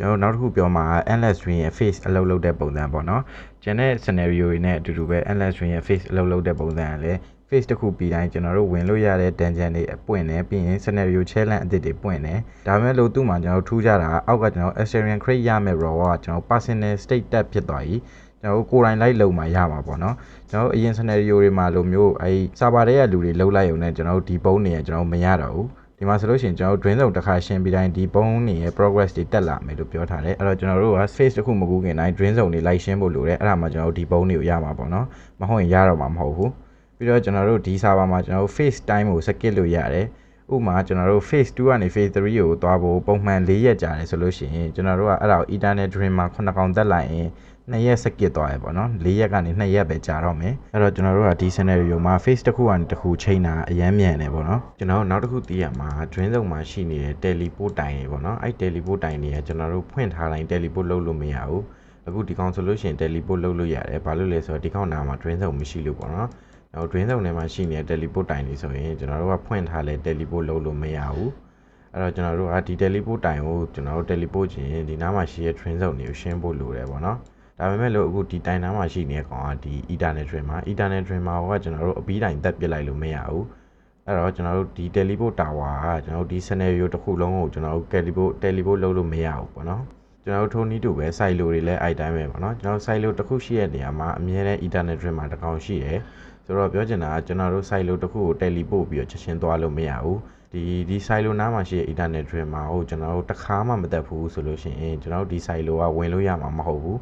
ကျွန်တော်နောက်တစ်ခုပြောမှာ endless string ရဲ့ face အလုပ်လုပ်တဲ့ပုံစံပေါ့နော်ကျန်တဲ့ scenario တွေနဲ့အတူတူပဲ endless string ရဲ့ face အလုပ်လုပ်တဲ့ပုံစံကလည်း face တစ်ခုပြီးတိုင်းကျွန်တော်တို့ဝင်လို့ရတဲ့ dungeon တွေပွင့်တယ်ပြီးရင် scenario challenge အသစ်တွေပွင့်တယ်ဒါပေမဲ့လို့သူ့မှာကျွန်တော်ထူးကြတာအောက်ကကျွန်တော် Assyrian crate ရမယ် raw ကကျွန်တော် personal state tab ဖြစ်သွားပြီကျွန်တော်ကိုယ်တိုင်လိုက်လုံมาရမှာပေါ့နော်ကျွန်တော်အရင် scenario တွေမှာလိုမျိုးအဲ server တွေကလူတွေလှုပ်လိုက်ရုံနဲ့ကျွန်တော်ဒီပုံးနေရကျွန်တော်မရတော့ဘူး ဒီမှာဆိုလို့ရှိရင်ကျွန်တော် drain zone တစ်ခါရှင်းပြီးတိုင်းဒီပုံးနေရဲ့ progress တွေတက်လာမယ်လို့ပြောထားတယ်အဲ့တော့ကျွန်တော်တို့က space တစ်ခုမကူးခင်တိုင်း drain zone တွေလိုက်ရှင်းဖို့လိုတယ်အဲ့ဒါမှကျွန်တော်တို့ဒီပုံးတွေကိုရမှာပေါ့နော်မဟုတ်ရင်ရတော့မှာမဟုတ်ဘူးပြီးတော့ကျွန်တော်တို့ဒီ server မှာကျွန်တော်တို့ face time ကို skip လို့ရတယ်ဥပမာကျွန်တော်တို့ phase 2ကနေ phase 3ကိုသွားဖို့ပုံမှန်၄ရက်ကြာတယ်ဆိုလို့ရှိရင်ကျွန်တော်တို့ကအဲ့ဒါကို eternal dream မှာ9កောင်တက်လိုက်ရင် 2ရက်စကစ်သွားရပေါ့နော်4ရက်ကနေ2ရက်ပဲကြာတော့မယ်အဲ့တော့ကျွန်တော်တို့ကဒီ scenario မှာ phase တစ်ခုကနေတစ်ခုချိန်တာအရမ်းမြန်တယ်ပေါ့နော်ကျွန်တော်တို့နောက်တစ်ခုသိရမှာ drain zone မှာရှိနေတဲ့ teleport တိုင်တွေပေါ့နော်အဲ့ teleport တိုင်တွေကကျွန်တော်တို့ဖွင့်ထားတိုင်း teleport လုပ်လို့မရဘူးအခုဒီကောင်ဆိုလို့ရှိရင် teleport လုပ်လို့ရတယ်ဘာလို့လဲဆိုတော့ဒီကောင်နာမှာ drain zone မရှိလို့ပေါ့နော်နောက် drain zone ထဲမှာရှိနေတဲ့ teleport တိုင်တွေဆိုရင်ကျွန်တော်တို့ကဖွင့်ထားလဲ teleport လုပ်လို့မရဘူးအဲ့တော့ကျွန်တော်တို့ကဒီ teleport တိုင်ကိုကျွန်တော်တို့ teleport ချင်ဒီနားမှာရှိတဲ့ train zone တွေကိုရှင်းဖို့လိုတယ်ပေါ့နော် ဒါပေမဲ့လို့အခုဒီတိုင်နားမှာရှိနေတဲ့ကောင်ကဒီ eternal train မှာ eternal train မှာကကျွန်တော်တို့အပြီးတိုင်တက်ပစ်လိုက်လို့မရဘူးအဲ့တော့ကျွန်တော်တို့ဒီ teleport tower ကကျွန်တော်တို့ဒီ scenario တစ်ခုလုံးကိုကျွန်တော်တို့ teleport teleport လုပ်လို့မရဘူးပေါ့နော်ကျွန်တော်တို့ထိုးနီးတူပဲ site လိုတွေလည်းအဲ့တိုင်းပဲပေါ့နော်ကျွန်တော်တို့ site လိုတစ်ခုရှိတဲ့နေရာမှာအမြဲတမ်း eternal train မှာတစ်ကောင်ရှိတယ်ဆိုတော့ပြောချင်တာကကျွန်တော်တို့ site လိုတစ်ခုကို teleport ပြီးတော့ချက်ချင်းသွားလို့မရဘူးဒီဒီ site လိုနားမှာရှိတဲ့ eternal train မှာဟိုကျွန်တော်တို့တစ်ခါမှမတက်ဘူးဆိုလို့ရှိရင်ကျွန်တော်တို့ဒီ site လိုကဝင်လို့ရမှာမဟုတ်ဘူး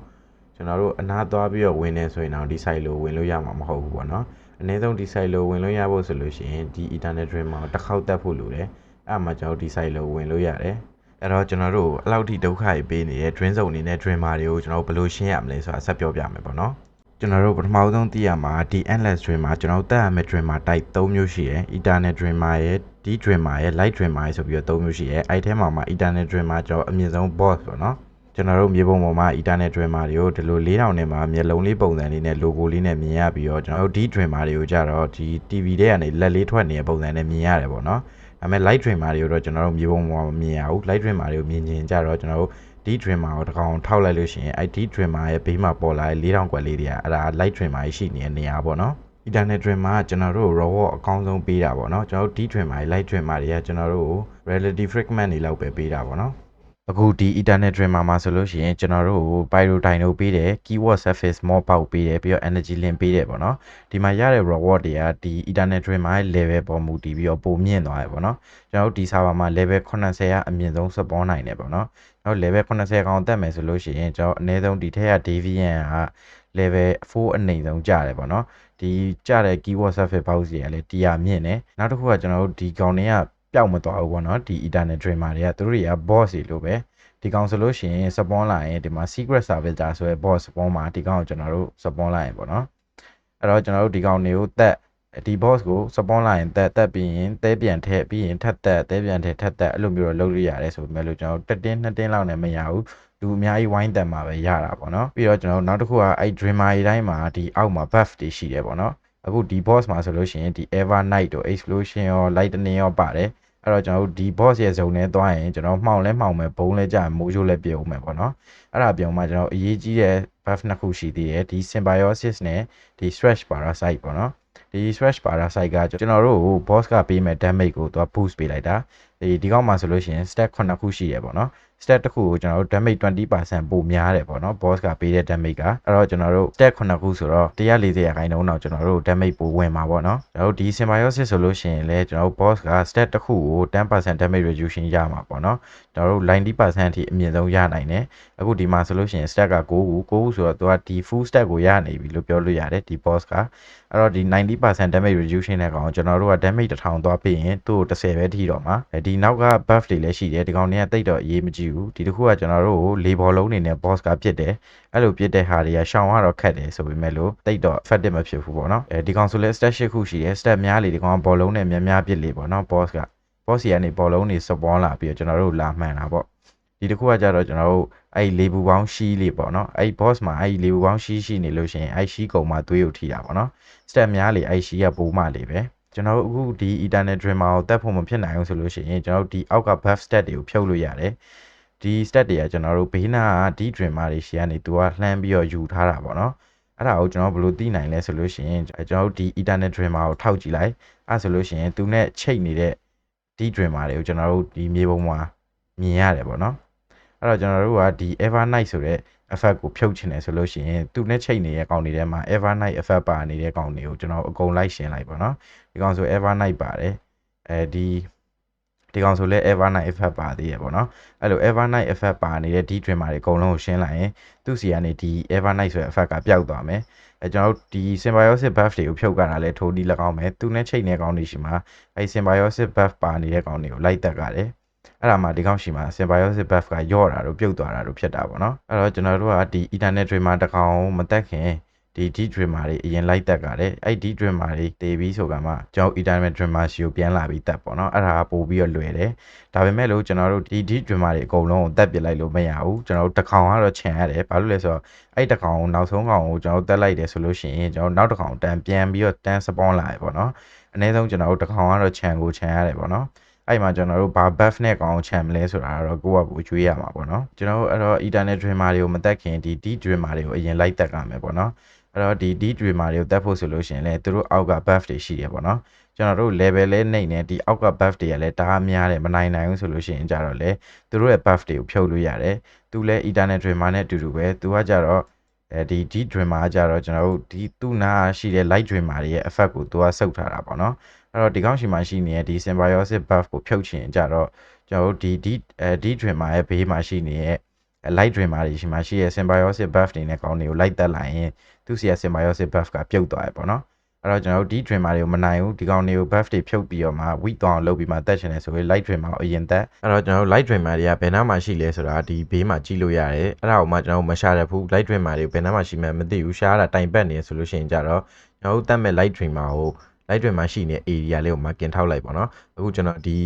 ကျွန်တော်တို့အနာသွားပြီးတော့ဝင်နေဆိုရင်တော့ဒီ site လိုဝင်လို့ရမှာမဟုတ်ဘူးပေါ့နော်အနည်းဆုံးဒီ site လိုဝင်လို့ရဖို့ဆိုလို့ရှိရင်ဒီ eternal train မှာတစ်ခေါက်တက်ဖို့လိုတယ်အဲ့မှာကျွန်တော်တို့ဒီ site လိုဝင်လို့ရတယ်အဲ့တော့ကျွန်တော်တို့အဲ့လောက်ထိဒုက္ခတွေပေးနေတဲ့ drain zone အနေနဲ့ drain မာတွေကိုကျွန်တော်တို့ဘယ်လိုရှင်းရမလဲဆိုတာဆက်ပြောပြမယ်ပေါ့နော်ကျွန်တော်တို့ပထမဆုံးသိရမှာဒီ endless drain မှာကျွန်တော်တို့တက်ရမယ့် drain မှာ type 3မျိုးရှိရယ် eternal drain မှာရယ် d drain မှာရယ် light drain မှာရယ်ဆိုပြီးတော့3မျိုးရှိရယ်အဲ့ထဲမှာမှာ eternal drain မှာကျွန်တော်အမြင့်ဆုံး boss ပေါ့နော် ကျွန်တော်တို့မြေပုံပေါ်မှာ eternal drain မာတွေကိုဒီလို4000နဲ့မှာမျက်လုံးလေးပုံစံလေးနဲ့ logo လေးနဲ့မြင်ရပြီးတော့ကျွန်တော်တို့ d drain မာတွေကိုကြတော့ဒီ TV ထဲကနေလက်လေးထွက်နေတဲ့ပုံစံနဲ့မြင်ရတယ်ပေါ့နော်ဒါပေမဲ့ light drain မာတွေကိုတော့ကျွန်တော်တို့မြေပုံပေါ်မှာမမြင်ရဘူး light drain မာတွေကိုမြင်ချင်ကြတော့ကျွန်တော်တို့ D trimmer ကိုတစ်ကောင်ထောက်လိုက်လို့ရှိရင်အဲ့ D trimmer ရဲ့ဘေးမှာပေါ်လာတဲ့4000ကွက်လေးတွေကအဲ့ဒါ light trimmer ရှိနေတဲ့နေရာပေါ့နော် internet trimmer ကကျွန်တော်တို့ raw အကောင်းဆုံးပေးတာပေါ့နော်ကျွန်တော်တို့ D trimmer ရဲ့ light trimmer တွေကကျွန်တော်တို့ relative fragment တွေလောက်ပဲပေးတာပေါ့နော် အခုဒီ eternal trimmer မှာဆိုလို့ရှိရင်ကျွန်တော်တို့ pyrodino ပေးတယ် keyword surface more ပေါက်ပေးတယ်ပြီးတော့ energy link ပေးတယ်ပေါ့နော်ဒီမှာရတဲ့ reward တွေကဒီ eternal trimmer ရဲ့ level ပေါ်မူတည်ပြီးတော့ပုံမြင့်သွားတယ်ပေါ့နော်ကျွန်တော်တို့ဒီ server မှာ level 80ကအမြင့်ဆုံး support နိုင်တယ်ပေါ့နော်ကျွန်တော် level 80ကောင်တက်မယ်ဆိုလို့ရှိရင်ကျွန်တော်အနည်းဆုံးဒီထက်က deviant က level 4အနိမ့်ဆုံးကျတယ်ပေါ့နော်ဒီကျတဲ့ keyword surface box တွေကလည်းတရားမြင့်တယ်နောက်တစ်ခုကကျွန်တော်တို့ဒီကောင်တွေက ပျောက်မသွားဘူးပေါ့နော်ဒီ eternal dreamer တွေကသူတို့တွေက boss တွေလို့ပဲဒီကောင်ဆိုလို့ရှိရင် spawn လာရင်ဒီမှာ secret servitor ဆိုရဲ boss spawn မှာဒီကောင်ကိုကျွန်တော်တို့ spawn လာရင်ပေါ့နော်အဲ့တော့ကျွန်တော်တို့ဒီကောင်တွေကိုတက်ဒီ boss ကို spawn လာရင်တက်တက်ပြီးရင်တဲပြန်ထည့်ပြီးရင်ထပ်တက်တဲပြန်ထည့်ထပ်တက်အဲ့လိုမျိုးတော့လုပ်လို့ရတယ်ဆိုပေမဲ့လို့ကျွန်တော်တက်တင်းနှစ်တင်းလောက်နဲ့မရဘူးလူအများကြီးဝိုင်းတက်မှာပဲရတာပေါ့နော်ပြီးတော့ကျွန်တော်နောက်တစ်ခုကအဲ့ dreamer တွေတိုင်းမှာဒီအောက်မှာ buff တွေရှိတယ်ပေါ့နော်အခုဒီ boss မှာဆိုလို့ရှိရင်ဒီ ever night တို့ explosion ရော lightning ရောပါတယ် အဲ့တော့ကျွန်တော်တို့ဒီ boss ရဲ့ဇုံထဲသွားရင်ကျွန်တော်မှောင်လဲမှောင်မယ်ဘုံလဲကြာမိုးချိုးလဲပြုံမယ်ပေါ့နော်အဲ့ဒါပြုံမှကျွန်တော်အရေးကြီးတဲ့ buff နှစ်ခုရှိသေးတယ်ဒီ symbiosis နဲ့ဒီ stretch parasite ပေါ့နော်ဒီ stretch parasite ကကျွန်တော်တို့ boss ကပေးမဲ့ damage ကိုသူက boost ပေးလိုက်တာဒီဒီကောက်မှာဆိုလို့ရှိရင် stat 9ခုရှိရပေါ့နော် stat တစ်ခုကိုကျွန်တော်တို့ damage 20%ပိုများတယ်ပေါ့နော် boss ကပေးတဲ့ damage ကအဲ့တော့ကျွန်တော်တို့ stat 9ခုဆိုတော့140ရာခိုင်နှုန်းတော့ကျွန်တော်တို့ damage ပိုဝင်မှာပေါ့နော်ကျွန်တော်တို့ဒီ symbiosis ဆိုလို့ရှိရင်လည်းကျွန်တော်တို့ boss က stat တစ်ခုကို10% damage reduction ရမှာပေါ့နော်ကျွန်တော်တို့90%အထိအမြင့်ဆုံးရနိုင်တယ်အခုဒီမှာဆိုလို့ရှိရင် stat က9ခု9ခုဆိုတော့သူကဒီ full stat ကိုရနေပြီလို့ပြောလို့ရတယ်ဒီ boss ကအဲ့တော့ဒီ90% damage reduction နဲ့ကောင်ကျွန်တော်တို့က damage 1000သွားပြီးရင်သူ့ကို10ပဲထိတော့မှာဒီနောက်က buff တွေလည်းရှိတယ်ဒီကောင်တွေကတိတ်တော့အရေးမကြီးဘူးဒီတစ်ခုကကျွန်တော်တို့ကိုလေဘော်လုံးနေနဲ့ boss ကပြစ်တယ်အဲ့လိုပြစ်တဲ့ဟာတွေကရှောင်ရတော့ခက်တယ်ဆိုပေမဲ့လို့တိတ်တော့ effective မဖြစ်ဘူးပေါ့နော်အဲဒီကောင်ဆိုလဲ stat 8ခုရှိတယ် stat များလေဒီကောင်ကဘော်လုံးနဲ့များများပြစ်လေပေါ့နော် boss က boss စီကနေဘော်လုံးတွေ spawn လာပြီးတော့ကျွန်တော်တို့လာမှန်တာပေါ့ဒီတစ်ခုကကြတော့ကျွန်တော်တို့အဲ့လေဘူးပေါင်းရှိလေးပေါ့နော်အဲ့ boss မှာအဲ့လေဘူးပေါင်းရှိရှိနေလို့ရှိရင်အဲ့ရှိကုံမှာသွေးကိုထိတာပေါ့နော် stat များလေအဲ့ရှိကပိုမှလေပဲကျွန်တော်တို့အခုဒီ eternal dreamer ကိုတက်ဖို့မဖြစ်နိုင်အောင်ဆိုလို့ရှိရင်ကျွန်တော်တို့ဒီအောက်က buff stat တွေကိုဖြုတ်လို့ရတယ် ဒီ stat တွေကကျွန်တော်တို့ဘေးနာကဒီ dreamer တွေရှီကနေသူကလှမ်းပြီးတော့ယူထားတာပေါ့နော်အဲ့ဒါကိုကျွန်တော်ဘယ်လိုသိနိုင်လဲဆိုလို့ရှိရင်ကျွန်တော်တို့ဒီ eternal dreamer ကိုထောက်ကြည့်လိုက်အဲ့ဆိုလို့ရှိရင်သူနဲ့ချိတ်နေတဲ့ဒီ dreamer တွေကိုကျွန်တော်တို့ဒီမြေပုံမှာမြင်ရတယ်ပေါ့နော်အဲ့တော့ကျွန်တော်တို့ကဒီ ever night ဆိုတဲ့ effect ကိုဖြုတ်ချင်တယ်ဆိုလို့ရှိရင်သူနဲ့ချိန်နေတဲ့ကောင်တွေထဲမှာ ever night effect ပါနေတဲ့ကောင်တွေကိုကျွန်တော်အကုန်လိုက်ရှင်းလိုက်ပါတော့ဒီကောင်ဆို ever night ပါတယ်အဲဒီ ဒီကောင်ဆိုလဲ ever night effect ပါသေးရပေါ့နော်အဲ့လို ever night effect ပါနေတဲ့ d dreamer တွေအကုန်လုံးကိုရှင်းလိုက်ရင်သူ့စီကနေဒီ ever night ဆိုတဲ့ effect ကပျောက်သွားမယ်အဲကျွန်တော်တို့ဒီ symbiosis buff တွေကိုဖြုတ်ကြတာလဲထိုးဒီ၎င်းပဲသူနဲ့ချိန်တဲ့ကောင်တွေရှိမှာအဲ symbiosis buff ပါနေတဲ့ကောင်တွေကိုလိုက်တက်ကြတယ်အဲ့ဒါမှဒီကောင်ရှိမှာ symbiosis buff ကယော့တာတို့ပြုတ်သွားတာတို့ဖြစ်တာပေါ့နော်အဲ့တော့ကျွန်တော်တို့ကဒီ ethernet dreamer တစ်ကောင်မတက်ခင် ဒီ D dreamer တွေအရင်လိုက်တက်ကြတယ်အဲ့ D dreamer တွေတည်ပြီးဆိုကမှကျွန်တော် ethernet dreamer ရှိကိုပြန်လာပြီးတက်ပေါ့နော်အဲ့ဒါကပို့ပြီးတော့လွယ်တယ်ဒါပေမဲ့လို့ကျွန်တော်တို့ဒီ D dreamer တွေအကုန်လုံးကိုတက်ပစ်လိုက်လို့မရဘူးကျွန်တော်တို့တစ်ကောင်ကတော့ခြံရတယ်ဘာလို့လဲဆိုတော့အဲ့တစ်ကောင်ကိုနောက်ဆုံးကောင်ကိုကျွန်တော်တို့တက်လိုက်တယ်ဆိုလို့ရှိရင်ကျွန်တော်နောက်တစ်ကောင်တန်ပြန်ပြီးတော့တန် spawn လာရပေါ့နော်အနည်းဆုံးကျွန်တော်တို့တစ်ကောင်ကတော့ခြံကိုခြံရတယ်ပေါ့နော်အဲ့မှာကျွန်တော်တို့ဘာ buff နဲ့ကောင်းချမ်မလဲဆိုတာတော့ကိုယ့်ဘကိုကျွေးရမှာပေါ့နော်ကျွန်တော်တို့အဲ့တော့ ethernet dreamer တွေကိုမတက်ခင်ဒီ d dreamer တွေကိုအရင်လိုက်တက်ကမယ်ပေါ့နော် အဲ့တော့ဒီ d dreamer တွေကိုတက်ဖို့ဆိုလို့ရှိရင်လည်းသူတို့အောက်က buff တွေရှိတယ်ပေါ့နော်ကျွန်တော်တို့ level လဲနှိမ့်နေဒီအောက်က buff တွေကလည်းတအားများတယ်မနိုင်နိုင်ဘူးဆိုလို့ရှိရင်ကြတော့လေသူတို့ရဲ့ buff တွေကိုဖြုတ်လို့ရတယ်သူလည်း ethernet dreamer နဲ့အတူတူပဲသူကကြတော့အဲဒီ D dreamer ကကြတော့ကျွန်တော်တို့ဒီသူ့နာရှိတဲ့ light dreamer တွေရဲ့ effect ကိုသူကစုပ်ထားတာပေါ့နော်အဲ့တော့ဒီကောင်းရှိမှရှိနေတဲ့ဒီ symbiosis buff ကိုဖြုတ်ချင်ကြတော့ကျွန်တော်တို့ဒီဒီအဲဒီ dreamer ရဲ့ဘေးမှာရှိနေတဲ့ light dreamer တွေရှိမှရှိရဲ့ symbiosis buff တွေနဲ့ကောင်းတွေကိုလိုက်တက်လိုက်ရင်သူစီရဲ့ symbiosis buff ကပြုတ်သွားရပေါ့နော်အဲ့တော့ကျွန်တော်တို့ဒီ dreamer တွေကိုမနိုင်ဘူးဒီကောင်တွေကို buff တွေဖြုတ်ပြီးတော့မှ weak သွားအောင်လုပ်ပြီးမှတက်ချင်တယ်ဆိုရင် light dreamer ကိုအရင်တက်အဲ့တော့ကျွန်တော်တို့ light dreamer တွေကဘယ်နားမှာရှိလဲဆိုတာဒီဘေးမှာကြည့်လို့ရတယ်အဲ့ဒါကိုမှကျွန်တော်တို့မရှာရဘူး light dreamer တွေဘယ်နားမှာရှိမှန်းမသိဘူးရှာရတာတိုင်ပတ်နေဆိုလို့ရှိရင်ကြတော့ကျွန်တော်တို့တက်မဲ့ light dreamer ကို light dream မှာရှိနေတဲ့ area လေးကိုမှกินထောက်လိုက်ပါတော့အခုကျွန်တော်ဒီ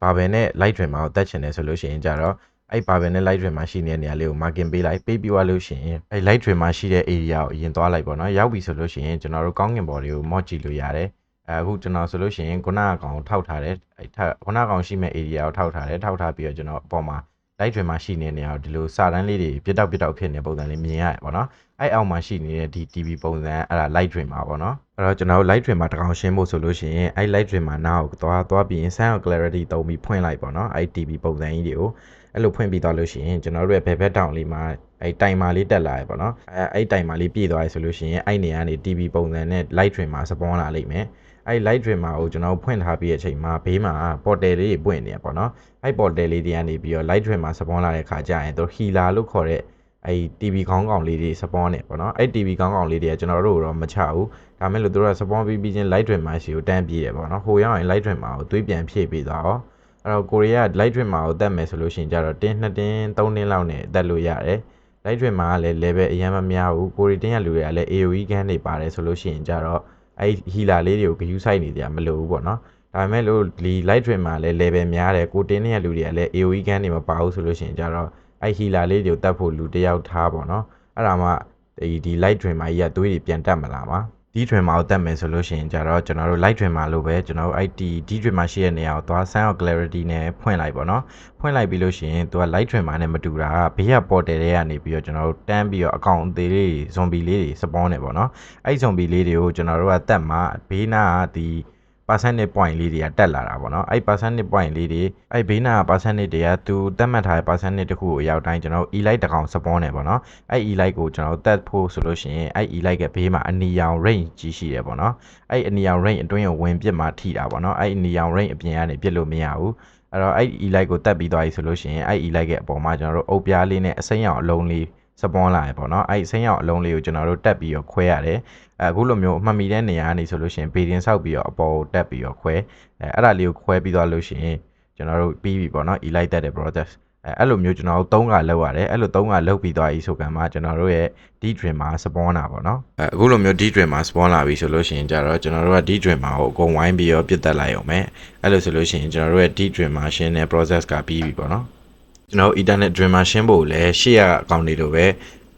barbell နဲ့ light dream မှာကိုတက်ချင်တယ်ဆိုလို့ရှိရင်ကြတော့ အဲ့ barbell နဲ့ light dream မှာရှိနေတဲ့နေရာလေးကို marking ပေးလိုက်ပေးပြီးသွားလို့ရှိရင်အဲ့ light dream မှာရှိတဲ့ area ကိုအရင်သွားလိုက်ပါတော့ရောက်ပြီဆိုလို့ရှိရင်ကျွန်တော်တို့ကောင်းကင်ဘော်လေးကို mod ကြည့်လို့ရတယ်အခုကျွန်တော်ဆိုလို့ရှိရင်ခုနကကောင်ကိုထောက်ထားတယ်အဲ့ထက်ခုနကကောင်ရှိမဲ့ area ကိုထောက်ထားတယ်ထောက်ထားပြီးတော့ကျွန်တော်အပေါ်မှာ light dream မှာရှိနေတဲ့နေရာကိုဒီလိုစာတန်းလေးတွေပြတ်တောက်ပြတ်တောက်ဖြစ်နေတဲ့ပုံစံလေးမြင်ရတယ်ပေါ့နော်အဲ့အောက်မှာရှိနေတဲ့ဒီ TV ပုံစံအဲ့ဒါ light dream မှာပေါ့နော်အဲ့တော့ကျွန်တော်တို့ light dream မှာတကောင်ရှင်းဖို့ဆိုလို့ရှိရင်အဲ့ light dream မှာနားကိုသွားသွားပြီးရင် sound clarity တုံးပြီးဖွင့်လိုက်ပေါ့နော်အဲ့ TV ပုံစံကြီးတွေကို အဲ့လိုဖွင့်ပြီးသွားလို့ရှိရင်ကျွန်တော်တို့ရဲ့ဘယ်ဘက်တောင်လေးမှာအဲ့တိုင်မာလေးတက်လာရပေါ့နော်အဲ့အဲ့တိုင်မာလေးပြည့်သွားရဆိုလို့ရှိရင်အဲ့နေရာကနေ TV ပုံစံနဲ့ light dream မှာစပွန်လာလိမ့်မယ်အဲ့ light dreamer ကိုကျွန်တော်ဖွင့်ထားပြီးတဲ့အချိန်မှာဘေးမှာ portal လေးတွေပွင့်နေရပေါ့နော်အဲ့ portal လေးတွေကနေပြီးတော့ light dreamer စပွန်လာတဲ့ခါကျရင်သူ healer လို့ခေါ်တဲ့အဲ့ TV ခေါင်းကောင်လေးတွေစပွန်နေပေါ့နော်အဲ့ TV ခေါင်းကောင်လေးတွေကကျွန်တော်တို့တော့မချဘူးဒါမဲ့လို့သူတို့ကစပွန်ပြီးပြီးချင်း light dreamer ရှိကိုတန်းပြေးရပေါ့နော်ဟိုရောက်ရင် light dreamer ကိုသွေးပြန်ဖြည့်ပေးသွားတော့ အဲ့တော့ကိုရီးယား light dreamer ကိုတက်မယ်ဆိုလို့ရှိရင်ကြတော့တင်း2တင်း3တင်းလောက်နဲ့တက်လို့ရတယ် light dreamer ကလည်း level အရင်မများဘူးကိုရီတင်းရလူတွေကလည်း AOE ခန်းတွေပါတယ်ဆိုလို့ရှိရင်ကြတော့အဲ့ healer လေးတွေကိုဂယူးဆိုင်နေကြမလို့ဘူးပေါ့နော်ဒါပေမဲ့လို့ဒီ light dreamer လည်း level များတယ်ကိုတင်းတဲ့လူတွေကလည်း AOE ခန်းတွေမပါဘူးဆိုလို့ရှိရင်ကြတော့အဲ့ healer လေးတွေကိုတတ်ဖို့လူတစ်ယောက်ထားပေါ့နော်အဲ့ဒါမှဒီဒီ light dreamer ကြီးကသွေးတွေပြန်တက်မလာပါ ဒီ dreamer ကိုတက်မယ်ဆိုလို့ရှိရင်ကြတော့ကျွန်တော်တို့ light dreamer လို့ပဲကျွန်တော်တို့ IT D dreamer ရှိတဲ့နေရာကိုသွား sound of clarity နဲ့ဖွင့်လိုက်ပေါ့နော်ဖွင့်လိုက်ပြီးလို့ရှိရင်သူက light dreamer နဲ့မတူတာကဘေးက portal တွေကနေပြီးတော့ကျွန်တော်တို့တန်းပြီးတော့အကောင့်အသေးလေး zombie လေးတွေ spawn နေပေါ့နော်အဲ့ zombie လေးတွေကိုကျွန်တော်တို့ကတက်မှာဘေးနာကဒီ percentage point လေးတွေကတက်လာတာပေါ့နော်အဲ့ percentage point လေးတွေအဲ့ဘေးနာက percentage တွေကသူတက်မှတ်ထားတဲ့ percentage တစ်ခုကိုရောက်တိုင်းကျွန်တော်တို့ elite တစ်ကောင် spawn နေပေါ့နော်အဲ့ elite ကိုကျွန်တော်တို့တက်ဖို့ဆိုလို့ရှိရင်အဲ့ elite ကဘေးမှာအနီရောင် range ကြီးရှိတယ်ပေါ့နော်အဲ့အနီရောင် range အတွင်းကိုဝင်ပစ်မှထိတာပေါ့နော်အဲ့အနီရောင် range အပြင်ကနေပစ်လို့မရဘူးအဲ့တော့အဲ့ elite ကိုတက်ပြီးသွားပြီဆိုလို့ရှိရင်အဲ့ elite ရဲ့အပေါ်မှာကျွန်တော်တို့အုပ်ပြားလေးနဲ့အစိမ်းရောင်အလုံးလေး စပွန်လာရပေါ့နော်အဲ့ဆင်းရောက်အလုံးလေးကိုကျွန်တော်တို့တက်ပြီးတော့ခွဲရတယ်အခုလိုမျိုးအမှတ်မိတဲ့နေရာကနေဆိုလို့ရှိရင်ဘေဒင်ဆောက်ပြီးတော့အပေါ်ကိုတက်ပြီးတော့ခွဲအဲအဲ့ဒါလေးကိုခွဲပြီးသွားလို့ရှိရင်ကျွန်တော်တို့ပြီးပြီပေါ့နော် elite တက်တဲ့ process အဲအဲ့လိုမျိုးကျွန်တော်တို့၃ကလောက်ရတယ်အဲ့လို၃ကလောက်ပြီးသွားပြီဆိုကံမှာကျွန်တော်တို့ရဲ့ D dream မှာ spawn လာပေါ့နော်အဲအခုလိုမျိုး D dream မှာ spawn လာပြီဆိုလို့ရှိရင်ကြတော့ကျွန်တော်တို့က D dream မှာကိုအကုန်ဝိုင်းပြီးတော့ပြစ်တက်လိုက်အောင်မယ်အဲ့လိုဆိုလို့ရှိရင်ကျွန်တော်တို့ရဲ့ D dream မှာရှင်းတဲ့ process ကပြီးပြီပေါ့နော် ကျွန်တော် internet dreamer ရှင်းဖို့လည်းရှေ့ရအကောင့်တွေလိုပဲ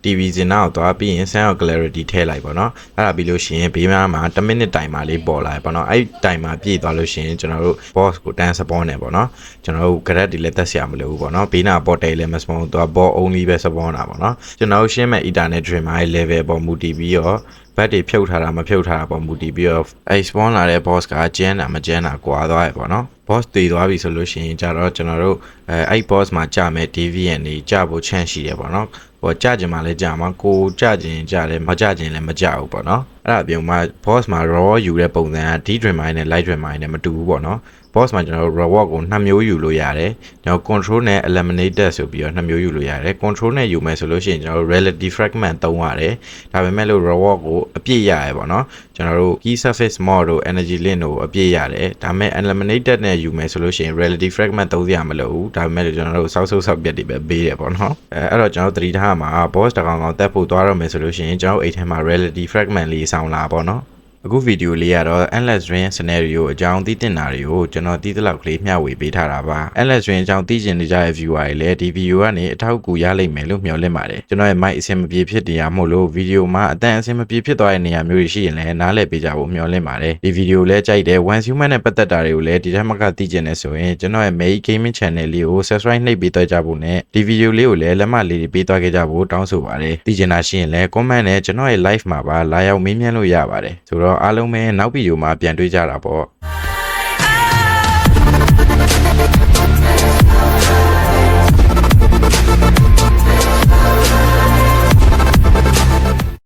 TV စင်နာကိုသွားပြီးရင် sound clarity ထည့်လိုက်ပါတော့အဲ့ဒါပြီးလို့ရှိရင်ဘေးမှာမှာ1 minute timer လေးပေါ်လာပါတော့အဲ့ timer ပြည့်သွားလို့ရှိရင်ကျွန်တော်တို့ boss ကိုတန်း support နေပေါ့နော်ကျွန်တော်တို့ grad တွေလည်းတက်ဆရာမလိုဘူးပေါ့နော်ဘေးနာ portal လည်းမ spawn သူက ball only ပဲ support တာပေါ့နော်ကျွန်တော်တို့ရှင်းမဲ့ ethernet dreamer ရဲ့ level ပေါ်မူတည်ပြီးတော့ဘတ်တွေဖြုတ်ထားတာမဖြုတ်ထားတာပေါ်မူတည်ပြီးတော့အဲ့ spawn လာတဲ့ boss ကကျန်းတာမကျန်းတာကွာသွားရပေါ့နော် boss တည်သွားပြီဆိုလို့ရှိရင်ကြတော့ကျွန်တော်တို့အဲအဲ့ boss မှာကြာမဲ့ deviant တွေကြာဖို့ chance ရှိတယ်ပေါ့နော်ဟိုကြာကျင်မှလည်းကြာမှာကိုကြာကျင်ကြာတယ်မကြာကျင်လည်းမကြာဘူးပေါ့နော်အဲ့ဒါအပြင်မှာ boss မှာ raw ယူတဲ့ပုံစံက D dream mine နဲ့ light dream mine နဲ့မတူဘူးပေါ့နော် boss မှာကျွန်တော်တို့ reward ကိုနှစ်မျိုးယူလို့ရတယ်ကျွန်တော် control နဲ့ eliminated ဆိုပြီးတော့နှစ်မျိုးယူလို့ရတယ် control နဲ့ယူမယ်ဆိုလို့ရှိရင်ကျွန်တော်တို့ relative fragment သုံးရတယ်ဒါပေမဲ့လို့ reward ကိုအပြည့်ရရပေါ့နော်ကျွန်တော်တို့ key surface mod တို့ energy link တို့အပြည့်ရတယ်ဒါပေမဲ့ eliminated နဲ့ယူမယ်ဆိုလို့ရှိရင် relative fragment သုံးစရာမလိုဘူးဒါပေမဲ့လို့ကျွန်တော်တို့စောက်ဆုပ်ဆောက်ပြက်တွေပဲပေးတယ်ပေါ့နော်အဲအဲ့တော့ကျွန်တော်တို့သတိထားမှာ boss တကောင်ကောင်တက်ဖို့သွားတော့မယ်ဆိုလို့ရှိရင်ကျွန်တော်တို့အိတ်ထဲမှာ relative fragment လေးစောင်းလာပေါ့နော် အခုဗီဒီယိုလေးကတော့ endless ring scenario အကြောင်းသိတင်တာတွေကိုကျွန်တော်သိသလောက်ကလေးမျှဝေပေးထားတာပါ endless ring အကြောင်းသိကျင်နေကြတဲ့ viewer တွေလည်းဒီဗီဒီယိုကနေအထောက်အကူရလိမ့်မယ်လို့မျှော်လင့်ပါတယ်ကျွန်တော်ရဲ့ mic အဆင်မပြေဖြစ်တရားမို့လို့ဗီဒီယိုမှာအတန်အဆင်မပြေဖြစ်သွားတဲ့နေရာမျိုးတွေရှိရင်လည်းနားလည်ပေးကြဖို့မျှော်လင့်ပါတယ်ဒီဗီဒီယိုလည်းကြိုက်တယ် one human နဲ့ပတ်သက်တာတွေကိုလည်းဒီထက်မကသိကျင်နေဆိုရင်ကျွန်တော်ရဲ့ main gaming channel လေးကို subscribe နှိပ်ပေးသွားကြဖို့နဲ့ဒီဗီဒီယိုလေးကိုလည်းလက်မှတ်လေးတွေပေးသွားခဲ့ကြဖို့တောင်းဆိုပါတယ်သိကျင်တာရှိရင်လည်း comment နဲ့ကျွန်တော်ရဲ့ live မှာပါလာရောက်မေးမြန်းလို့ရပါတယ်ဆိုတော့အားလုံးပဲနောက်ဗီဒီယိုမှာပြန်တွေ့ကြတာပေါ့